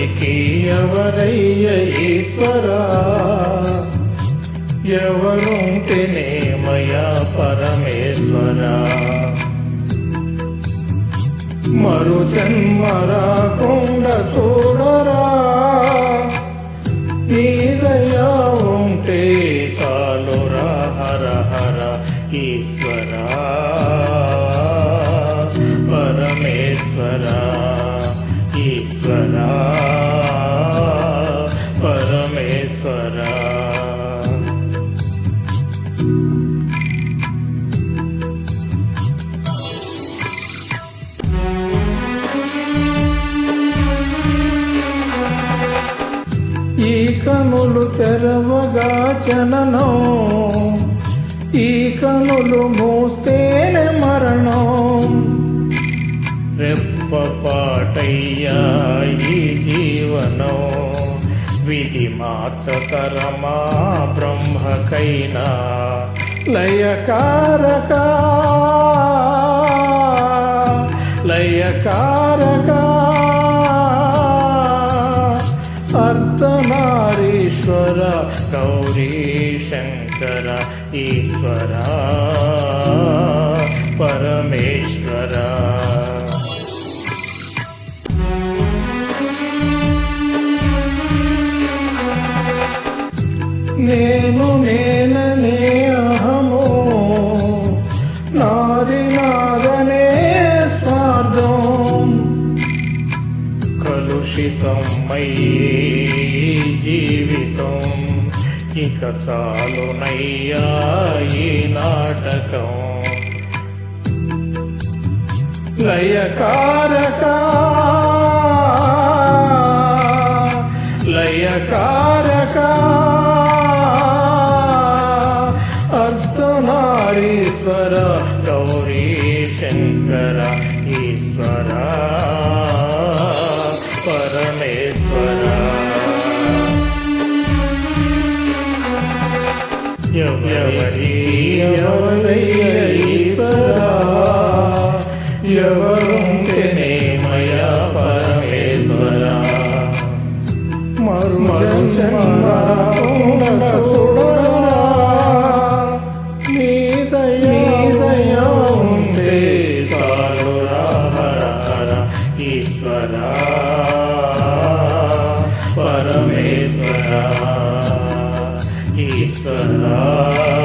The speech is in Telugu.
ఎవరికి ఎవరయ్య ఈశ్వరా? ఎవరుంటేనేమయ పరమేశ్వరా? మరు జన్మరా రాకుండా చూడరా? కనులు తెరవగా జననం ఈ కనులు మూస్తేనే మరణం. రెప్పపాటయ్యా ఈ జీవనం విధి మార్చతరమా బ్రహ్మకైనా. లయకారక లయకారక గౌరీ శంకర ఈశ్వర పరమేశ్వర నేను నేననే అహము నాది నాదనే స్వార్థం. కలుషితం అయ్యే జీవితం. ఇక చాలునయ్యా ఈ నాటకం. లయకారక. లయకారక. అర్ధనారీశ్వర గౌరీ శంకర. ఎవరీశ్వరా ఎవరుంటేనే మయా పరమేశ్వర ఈశ్వరా పరమేశ్వరా. It's the love.